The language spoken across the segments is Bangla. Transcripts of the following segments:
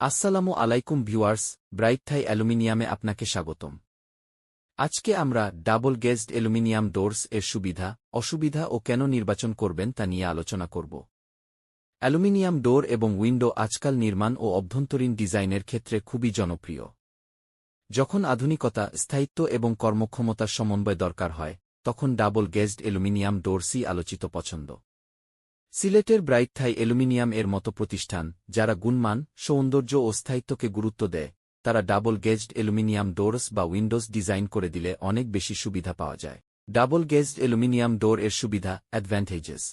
আসসালামু আলাইকুম ভিউয়ার্স, ব্রাইট থাই অ্যালুমিনিয়ামে আপনাকে স্বাগতম। আজকে আমরা ডাবল গেজড অ্যালুমিনিয়াম ডোরস এর সুবিধা, অসুবিধা ও কেন নির্বাচন করবেন তা নিয়ে আলোচনা করব। অ্যালুমিনিয়াম ডোর এবং উইন্ডো আজকাল নির্মাণ ও অভ্যন্তরীণ ডিজাইনের ক্ষেত্রে খুবই জনপ্রিয়। যখন আধুনিকতা, স্থায়িত্ব এবং কর্মক্ষমতার সমন্বয় দরকার হয়, তখন ডাবল গেজড অ্যালুমিনিয়াম ডোরসই আলোচিত পছন্দ। সিলেটের ব্রাইট থাই অ্যালুমিনিয়াম এর মতো প্রতিষ্ঠান, যারা গুণমান, সৌন্দর্য ও স্থায়িত্বকে গুরুত্ব দেয়, তারা ডাবল গেজড অ্যালুমিনিয়াম ডোরস বা উইন্ডোজ ডিজাইন করে দিলে অনেক বেশি সুবিধা পাওয়া যায়। ডাবল গেজড অ্যালুমিনিয়াম ডোর এর সুবিধা, অ্যাডভান্টেজেস।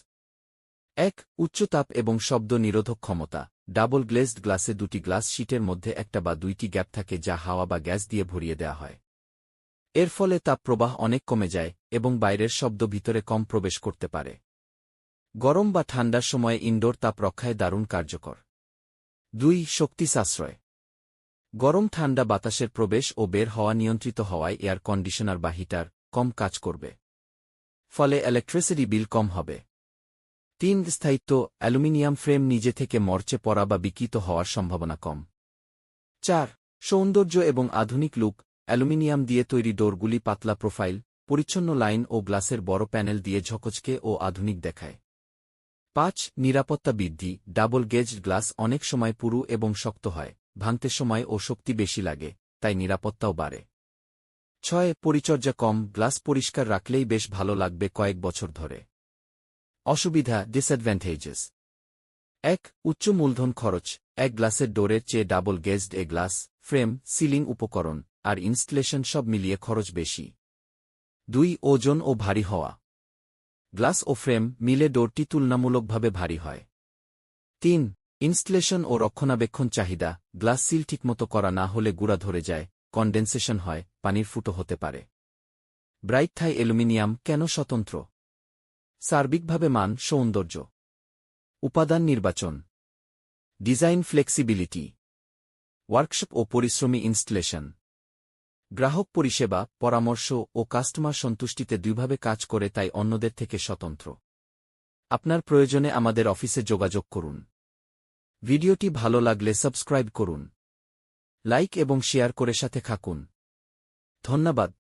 এক, উচ্চ তাপ এবং শব্দ নিরোধক ক্ষমতা। ডাবল গ্লেজড গ্লাসে দুটি গ্লাস শিটের মধ্যে একটা বা দুইটি গ্যাপ থাকে যা হাওয়া বা গ্যাস দিয়ে ভরিয়ে দেওয়া হয়। এর ফলে তাপ প্রবাহ অনেক কমে যায় এবং বাইরের শব্দ ভিতরে কম প্রবেশ করতে পারে। গরম বা ঠান্ডার সময় ইনডোর তাপ রক্ষায় দারুণ কার্যকর। দুই, শক্তি সাশ্রয়। গরম ঠান্ডা বাতাসের প্রবেশ ও বের হওয়া নিয়ন্ত্রিত হওয়ায় এয়ার কন্ডিশনার বা হিটার কম কাজ করবে। ফলে ইলেকট্রিসিটি বিল কম হবে। তিন, স্থায়িত্ব। অ্যালুমিনিয়াম ফ্রেম নিজে থেকে মরচে পড়া বা বিকৃত হওয়ার সম্ভাবনা কম। চার, সৌন্দর্য এবং আধুনিক লুক। অ্যালুমিনিয়াম দিয়ে তৈরি ডোরগুলি পাতলা প্রোফাইল, পরিচ্ছন্ন লাইন ও গ্লাসের বড় প্যানেল দিয়ে ঝকচকে ও আধুনিক দেখায়। পাঁচ, নিরাপত্তা বৃদ্ধি, ডাবল গেজ গ্লাস অনেক সময় পুরু এবং শক্ত হয়, ভাঙতে সময় ও শক্তি বেশি লাগে, তাই নিরাপত্তাও বাড়ে। ছয়, পরিচর্যা কম, গ্লাস পরিষ্কার রাখলেই বেশ ভালো লাগবে কয়েক বছর ধরে। অসুবিধা ডিসঅ্যাডভান্টেজেস এক, উচ্চ মূলধন খরচ, এক গ্লাসের ডোরের চেয়ে ডাবল গেজড এ গ্লাস, ফ্রেম, সিলিং উপকরণ, আর ইনস্টলেশন সব মিলিয়ে খরচ বেশি। দুই, ওজন ও ভারী হওয়া। গ্লাস ও ফ্রেম মিলে ডোরটি তুলনামূলকভাবে ভারী হয়। তিন, ইনস্টলেশন ও রক্ষণাবেক্ষণ চাহিদা, গ্লাস সিল ঠিকমতো করা না হলে গুড়া ধরে যায়, কন্ডেনসেশন হয়, পানির ফুটো হতে পারে। ব্রাইট থাই অ্যালুমিনিয়াম কেন স্বতন্ত্র? সার্বিকভাবে মান সৌন্দর্য। উপাদান নির্বাচন। Design flexibility. ওয়ার্কশপ ও পরিশ্রমী ইনস্টলেশন। গ্রাহক পরিষেবা, পরামর্শ ও কাস্টমার সন্তুষ্টিতে দুইভাবে কাজ করে তাই অন্যদের থেকে স্বতন্ত্র। আপনার প্রয়োজনে আমাদের অফিসে যোগাযোগ করুন। ভিডিওটি ভালো লাগলে সাবস্ক্রাইব করুন। লাইক এবং শেয়ার করে সাথে থাকুন। ধন্যবাদ।